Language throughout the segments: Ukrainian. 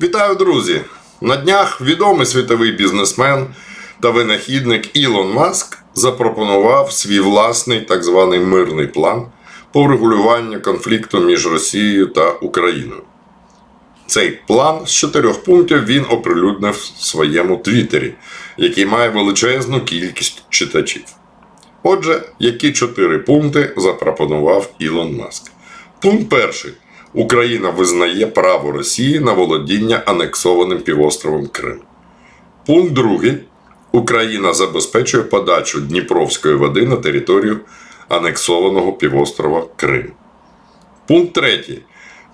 Вітаю, друзі! На днях відомий світовий бізнесмен та винахідник Ілон Маск запропонував свій власний так званий мирний план по врегулюванню конфлікту між Росією та Україною. Цей план з чотирьох пунктів він оприлюднив в своєму твіттері, який має величезну кількість читачів. Отже, які чотири пункти запропонував Ілон Маск? Пункт перший. Україна визнає право Росії на володіння анексованим півостровом Крим. Пункт другий. Україна забезпечує подачу Дніпровської води на територію анексованого півострова Крим. Пункт третій.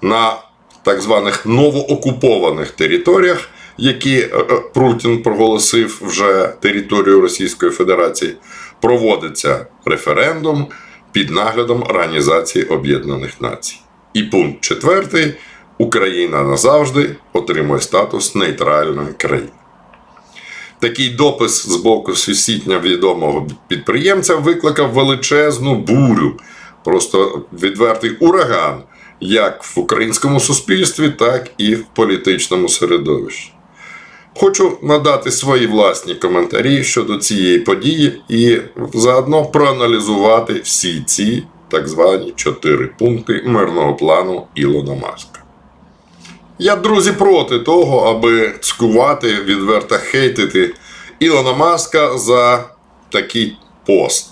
На так званих новоокупованих територіях, які е, е, проголосив вже територію Російської Федерації, проводиться референдум під наглядом Організації Об'єднаних Націй. І пункт четвертий. Україна назавжди отримує статус нейтральної країни. Такий допис з боку всесвітньо відомого підприємця викликав величезну бурю, просто відвертий ураган, як в українському суспільстві, так і в політичному середовищі. Хочу надати свої власні коментарі щодо цієї події і заодно проаналізувати всі ці так звані чотири пункти мирного плану Ілона Маска. Я, друзі, проти того, аби цькувати, відверто хейтити Ілона Маска за такий пост.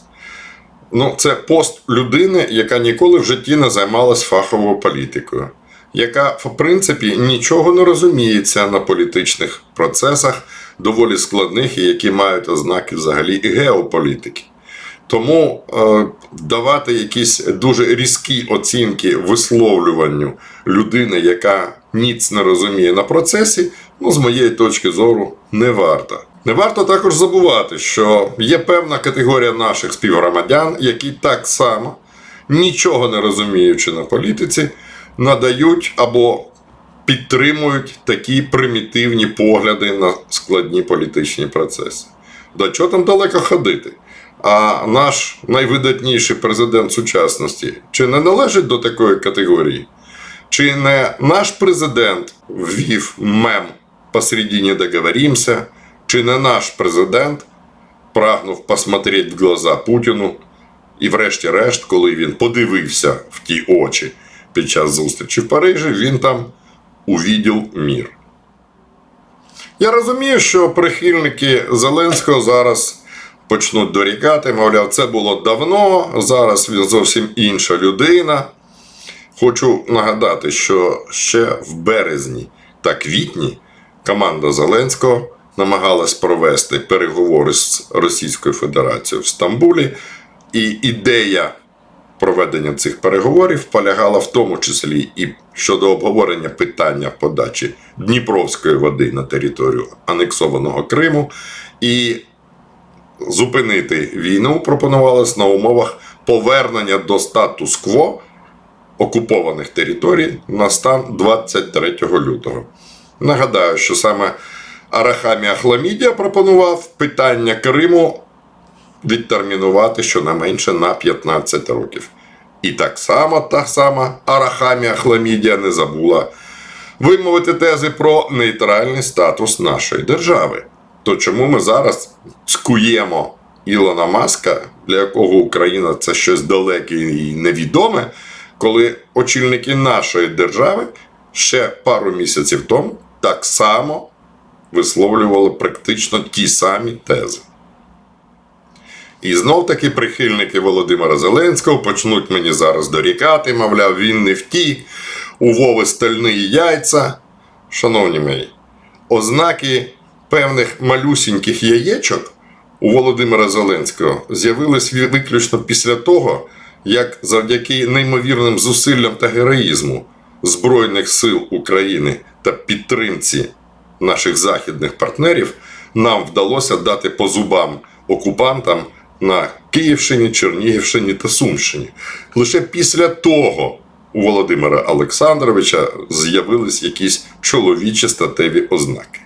Ну, це пост людини, яка ніколи в житті не займалась фаховою політикою, яка, в принципі, нічого не розуміється на політичних процесах, доволі складних і які мають ознаки взагалі геополітики. Тому е, давати якісь дуже різкі оцінки висловлюванню людини, яка ніц не розуміє на процесі, ну, з моєї точки зору, не варто. Не варто також забувати, що є певна категорія наших співгромадян, які так само, нічого не розуміючи на політиці, надають або підтримують такі примітивні погляди на складні політичні процеси. До чого там далеко ходити? А наш найвидатніший президент сучасності чи не належить до такої категорії? Чи не наш президент ввів мем посередині договоримся? Чи не наш президент прагнув посмотреть в глаза Путіну? І, врешті-решт, коли він подивився в ті очі під час зустрічі в Парижі, він там увідів мір. Я розумію, що прихильники Зеленського зараз почнуть дорікати, мовляв, це було давно, зараз він зовсім інша людина. Хочу нагадати, що ще в березні та квітні команда Зеленського намагалась провести переговори з Російською Федерацією в Стамбулі, і ідея проведення цих переговорів полягала в тому числі і щодо обговорення питання подачі Дніпровської води на територію анексованого Криму, і зупинити війну пропонувалось на умовах повернення до статус-кво окупованих територій на стан 23 лютого. Нагадаю, що саме Арахамі Ахламідія пропонував питання Криму відтермінувати щонайменше на 15 років. І так само та сама Арахамі Ахламідія не забула вимовити тези про нейтральний статус нашої держави. То чому ми зараз скуємо Ілона Маска, для якого Україна це щось далеке і невідоме, коли очільники нашої держави ще пару місяців тому так само висловлювали практично ті самі тези. І знов таки прихильники Володимира Зеленського почнуть мені зараз дорікати, мовляв, він не втік, у Вови стальні яйця. Шановні мої, ознаки певних малюсіньких яєчок у Володимира Зеленського з'явились виключно після того, як завдяки неймовірним зусиллям та героїзму Збройних сил України та підтримці наших західних партнерів нам вдалося дати по зубам окупантам на Київщині, Чернігівщині та Сумщині. Лише після того у Володимира Олександровича з'явились якісь чоловічі статеві ознаки.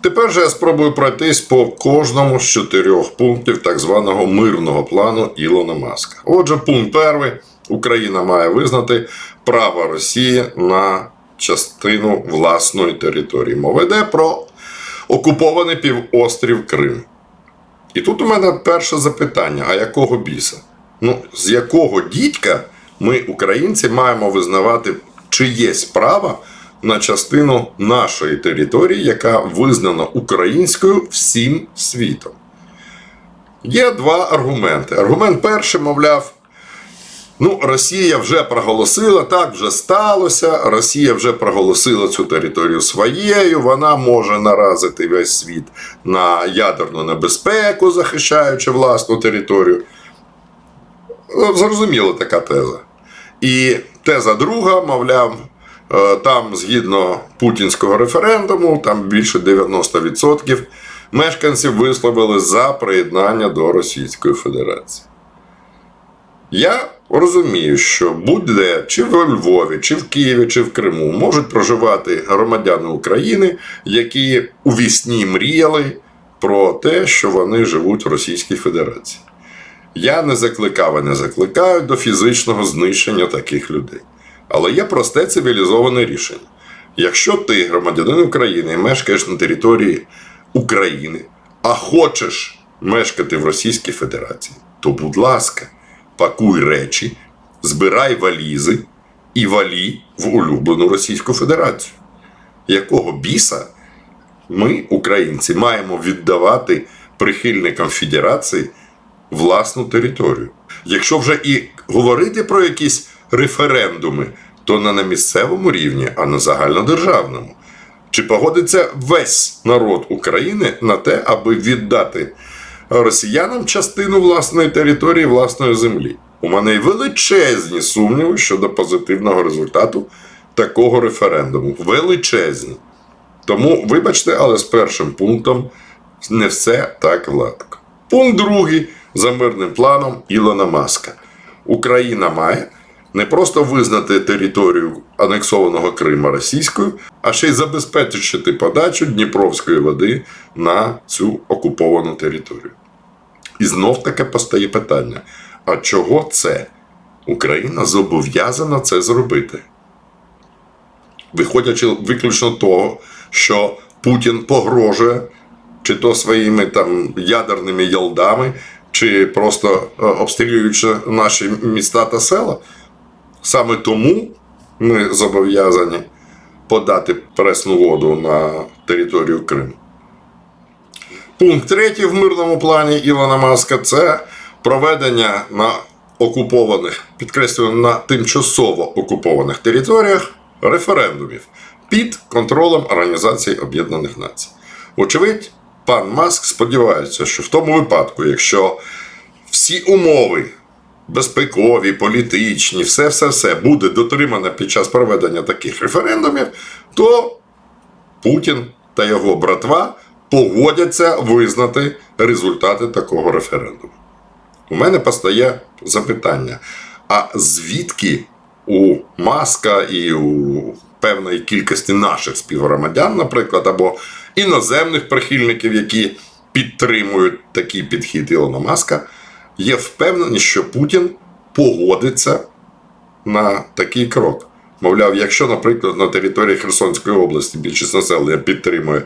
Тепер же я спробую пройтись по кожному з чотирьох пунктів так званого мирного плану Ілона Маска. Отже, пункт перший. Україна має визнати право Росії на частину власної території. Мова йде про окупований півострів Крим. І тут у мене перше запитання: а якого біса? Ну, з якого дідька ми, українці, маємо визнавати чиєсь право на частину нашої території, яка визнана українською всім світом? Є два аргументи. Аргумент перший, мовляв, ну, Росія вже проголосила, так вже сталося. Росія вже проголосила цю територію своєю, вона може наразити весь світ на ядерну небезпеку, захищаючи власну територію. Ну, Зрозуміла така теза. І теза друга, мовляв, там згідно путінського референдуму, там більше 90% мешканців висловили за приєднання до Російської Федерації. Я розумію, що будь-де, чи в Львові, чи в Києві, чи в Криму можуть проживати громадяни України, які у вісні мріяли про те, що вони живуть в Російській Федерації. Я не закликав і не закликаю до фізичного знищення таких людей. Але є просте цивілізоване рішення. Якщо ти громадянин України мешкаєш на території України, а хочеш мешкати в Російській Федерації, то, будь ласка, пакуй речі, збирай валізи і валі в улюблену Російську Федерацію. Якого біса ми, українці, маємо віддавати прихильникам Федерації власну територію? Якщо вже і говорити про якісь референдуми, то не на місцевому рівні, а на загальнодержавному. Чи погодиться весь народ України на те, аби віддати росіянам частину власної території, власної землі? У мене є величезні сумніви щодо позитивного результату такого референдуму. Величезні. Тому, вибачте, але з першим пунктом не все так гладко. Пункт другий за мирним планом Ілона Маска. Україна має не просто визнати територію анексованого Крима російською, а ще й забезпечити подачу Дніпровської води на цю окуповану територію. І знов таки постає питання: а чого це? Україна зобов'язана це зробити? Виходячи виключно того, що Путін погрожує чи то своїми там ядерними ялдами, чи просто е, обстрілюючи наші міста та села. Саме тому ми зобов'язані подати пресну воду на територію Криму. Пункт третій в мирному плані Ілона Маска це проведення на окупованих, підкреслюю, на тимчасово окупованих територіях референдумів під контролем Організації Об'єднаних Націй. Очевидь, пан Маск сподівається, що в тому випадку, якщо всі умови безпекові, політичні, все, все, все буде дотримано під час проведення таких референдумів, то Путін та його братва погодяться визнати результати такого референдуму. У мене постає запитання: а звідки у Маска і у певної кількості наших співгромадян, наприклад, або іноземних прихильників, які підтримують такий підхід Ілона Маска, є впевнені, що Путін погодиться на такий крок. Мовляв, якщо, наприклад, на території Херсонської області більшість населення підтримує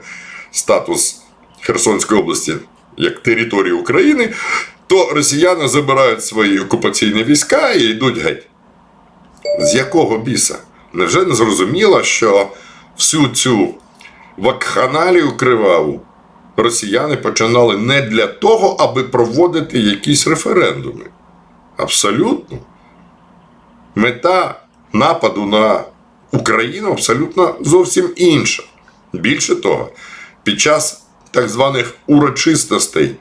статус Херсонської області як території України, то росіяни забирають свої окупаційні війська і йдуть геть. З якого біса? Невже не зрозуміло, що всю цю вакханалію криваву росіяни починали не для того, аби проводити якісь референдуми? Абсолютно. Мета нападу на Україну абсолютно зовсім інша. Більше того, під час так званих урочистостей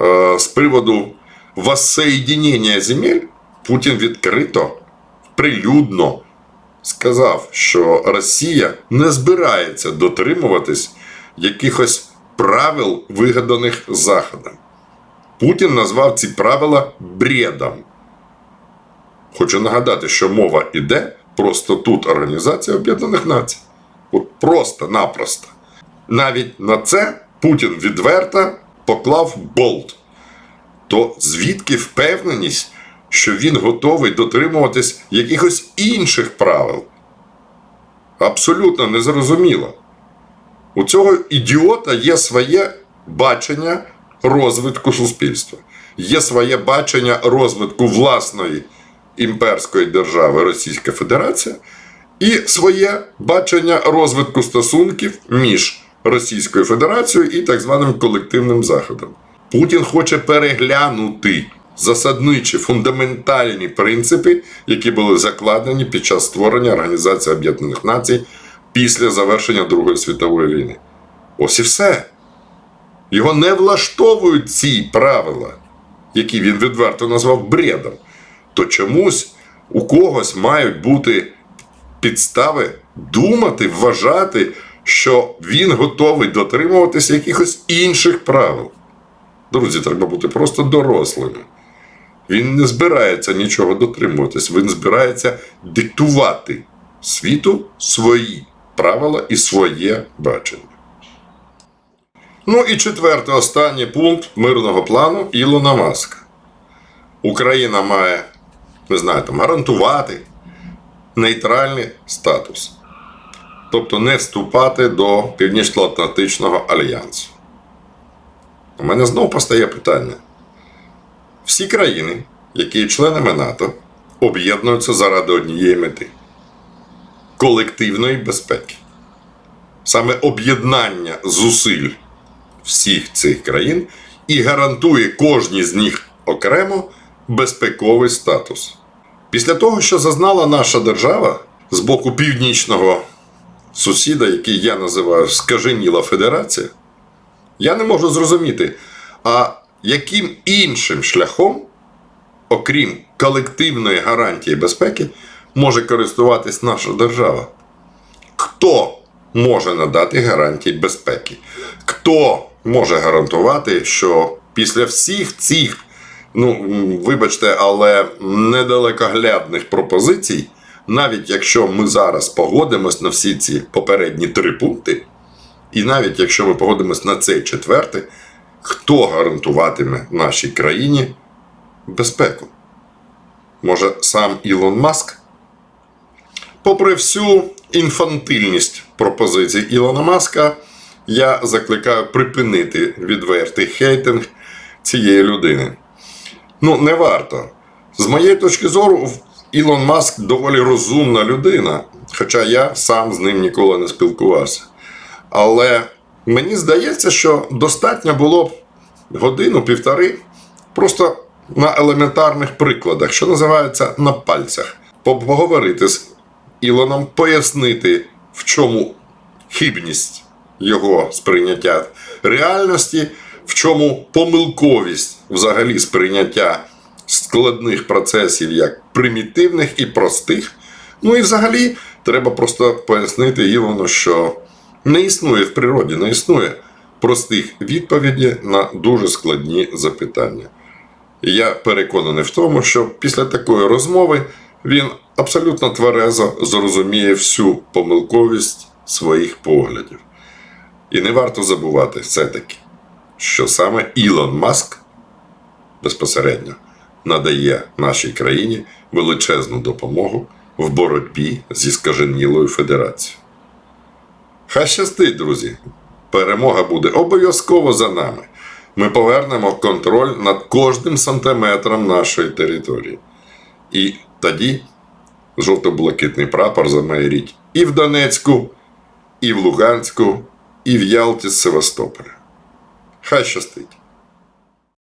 е, з приводу воссоєдінення земель Путін відкрито, прилюдно сказав, що Росія не збирається дотримуватись якихось правил, вигаданих Заходом. Путін назвав ці правила бредом. Хочу нагадати, що мова йде про статут Організації Об'єднаних Націй. От просто-напросто. Навіть на це Путін відверто поклав болт. То звідки впевненість, що він готовий дотримуватись якихось інших правил? Абсолютно незрозуміло. У цього ідіота є своє бачення розвитку суспільства, є своє бачення розвитку власної імперської держави Російська Федерація і своє бачення розвитку стосунків між Російською Федерацією і так званим колективним Заходом. Путін хоче переглянути засадничі фундаментальні принципи, які були закладені під час створення Організації Об'єднаних Націй після завершення Другої світової війни. Ось і все. Його не влаштовують ці правила, які він відверто назвав бредом. То чомусь у когось мають бути підстави думати, вважати, що він готовий дотримуватися якихось інших правил. Друзі, треба бути просто дорослими. Він не збирається нічого дотримуватись, він збирається диктувати світу свої правила і своє бачення. Ну і четвертий останній пункт мирного плану Ілона Маска. Україна має, не знаю, гарантувати нейтральний статус. Тобто не вступати до Північно-Атлантичного альянсу. У мене знову постає питання. Всі країни, які є членами НАТО, об'єднуються заради однієї мети колективної безпеки. Саме об'єднання зусиль всіх цих країн і гарантує кожній з них окремо безпековий статус. Після того, що зазнала наша держава з боку північного сусіда, який я називаю скаженіла Федерація, я не можу зрозуміти, а яким іншим шляхом, окрім колективної гарантії безпеки, може користуватись наша держава? Хто може надати гарантії безпеки? Хто може гарантувати, що після всіх цих, ну вибачте, але недалекоглядних пропозицій, навіть якщо ми зараз погодимось на всі ці попередні три пункти, і навіть якщо ми погодимось на цей четвертий, хто гарантуватиме нашій країні безпеку? Може, сам Ілон Маск? Попри всю інфантильність пропозицій Ілона Маска, я закликаю припинити відвертий хейтинг цієї людини. Ну, не варто. З моєї точки зору, Ілон Маск доволі розумна людина, хоча я сам з ним ніколи не спілкувався. Але мені здається, що достатньо було б годину-півтори просто на елементарних прикладах, що називається на пальцях, поговорити з Ілоном, пояснити, в чому хибність його сприйняття реальності, в чому помилковість взагалі сприйняття складних процесів як примітивних і простих. Ну і взагалі треба просто пояснити Ілону, що не існує в природі, не існує простих відповідей на дуже складні запитання. І я переконаний в тому, що після такої розмови він абсолютно тверезо зрозуміє всю помилковість своїх поглядів. І не варто забувати все-таки, що саме Ілон Маск безпосередньо надає нашій країні величезну допомогу в боротьбі зі скаженілою федерацією. Хай щастить, друзі! Перемога буде обов'язково за нами. Ми повернемо контроль над кожним сантиметром нашої території. І тоді жовто-блакитний прапор замайоріть і в Донецьку, і в Луганську, і в Ялті з Севастополя. Хай щастить!